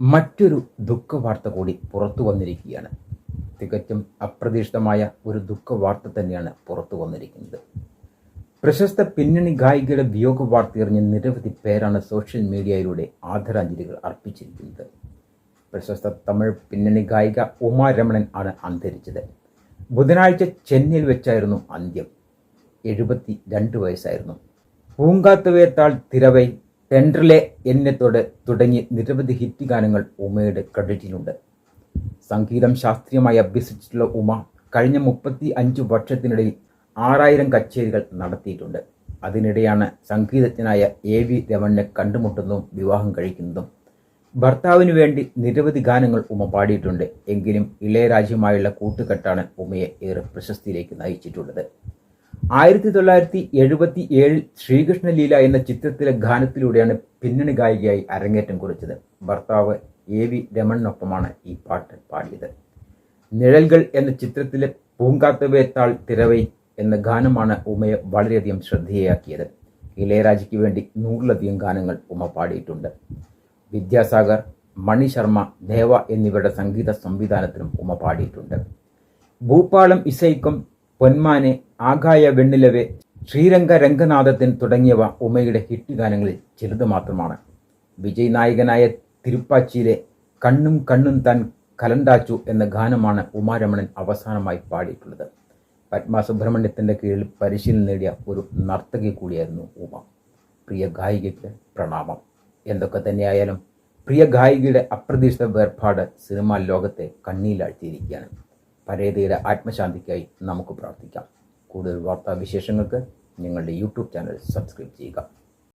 മറ്റൊരു ദുഃഖവാർത്ത കൂടി പുറത്തു വന്നിരിക്കുകയാണ്. തികച്ചും അപ്രതീക്ഷിതമായ ഒരു ദുഃഖവാർത്ത തന്നെയാണ് പുറത്തു വന്നിരിക്കുന്നത്. പ്രശസ്ത പിന്നണി ഗായികയുടെ വിയോഗ വാർത്തയറിഞ്ഞ നിരവധി പേരാണ് സോഷ്യൽ മീഡിയയിലൂടെ ആദരാഞ്ജലികൾ അർപ്പിച്ചിരിക്കുന്നത്. പ്രശസ്ത തമിഴ് പിന്നണി ഗായിക ഉമാ രമണൻ ആണ് അന്തരിച്ചത്. ബുധനാഴ്ച ചെന്നൈയിൽ വെച്ചായിരുന്നു അന്ത്യം. എഴുപത്തി രണ്ട് വയസ്സായിരുന്നു. പൂങ്കാത്തുവേത്താൾ തിരവൈ ടെൻഡറിലെ എന്നെത്തോട് തുടങ്ങി നിരവധി ഹിറ്റ് ഗാനങ്ങൾ ഉമയുടെ ക്രെഡിറ്റിലുണ്ട് സംഗീതം ശാസ്ത്രീയമായി അഭ്യസിച്ചിട്ടുള്ള ഉമ കഴിഞ്ഞ മുപ്പത്തി അഞ്ച് വർഷത്തിനിടയിൽ ആറായിരം കച്ചേരികൾ നടത്തിയിട്ടുണ്ട്. അതിനിടെയാണ് സംഗീതജ്ഞനായ എ വി രമണിനെ കണ്ടുമുട്ടുന്നതും വിവാഹം കഴിക്കുന്നതും. ഭർത്താവിന് വേണ്ടി നിരവധി ഗാനങ്ങൾ ഉമ പാടിയിട്ടുണ്ട്. എങ്കിലും ഇളയരാജ്യമായുള്ള കൂട്ടുകെട്ടാണ് ഉമയെ ഏറെ പ്രശസ്തിയിലേക്ക് നയിച്ചിട്ടുള്ളത്. ആയിരത്തി തൊള്ളായിരത്തി എഴുപത്തി ഏഴിൽ ശ്രീകൃഷ്ണലീല എന്ന ചിത്രത്തിലെ ഗാനത്തിലൂടെയാണ് പിന്നണി ഗായികയായി അരങ്ങേറ്റം കുറിച്ചത്. ഭർത്താവ് എ വി രമണിനൊപ്പമാണ് ഈ പാട്ട് പാടിയത്. നിഴൽകൾ എന്ന ചിത്രത്തിലെ പൂങ്കാത്തവേത്താൾ തിരവൈ എന്ന ഗാനമാണ് ഉമയെ വളരെയധികം ശ്രദ്ധേയാക്കിയത്. ഇളയരാജയ്ക്ക് വേണ്ടി നൂറിലധികം ഗാനങ്ങൾ ഉമ പാടിയിട്ടുണ്ട്. വിദ്യാസാഗർ മണി ശർമ്മ ദേവ എന്നിവരുടെ സംഗീത സംവിധാനത്തിനും ഉമ പാടിയിട്ടുണ്ട്. ഭൂപ്പാളം ഇസൈക്കും പൊന്മാനെ ആകായ വെണ്ണിലവെ ശ്രീരംഗ രംഗനാഥത്തിൻ തുടങ്ങിയവ ഉമയുടെ ഹിറ്റ് ഗാനങ്ങളിൽ ചിലത് മാത്രമാണ് വിജയ് നായകനായ തിരുപ്പാച്ചിയിലെ കണ്ണും കണ്ണും താൻ കലണ്ടാച്ചു എന്ന ഗാനമാണ് ഉമാരമണൻ അവസാനമായി പാടിയിട്ടുള്ളത്. പത്മ സുബ്രഹ്മണ്യത്തിന്റെ കീഴിൽ പരിശീലനം നേടിയ ഒരു നർത്തകി കൂടിയായിരുന്നു ഉമ. പ്രിയ ഗായികയ്ക്ക് പ്രണാമം. എന്തൊക്കെ തന്നെയായാലും പ്രിയ ഗായികയുടെ അപ്രതീക്ഷിത വേർപാട് സിനിമാ ലോകത്തെ കണ്ണീലാഴ്ത്തിയിരിക്കുകയാണ്. പരേതയുടെ ആത്മശാന്തിക്കായി നമുക്ക് പ്രാർത്ഥിക്കാം. കൂടുതൽ വാർത്താ വിശേഷങ്ങൾക്ക് ഞങ്ങളുടെ യൂട്യൂബ് ചാനൽ സബ്സ്ക്രൈബ് ചെയ്യുക.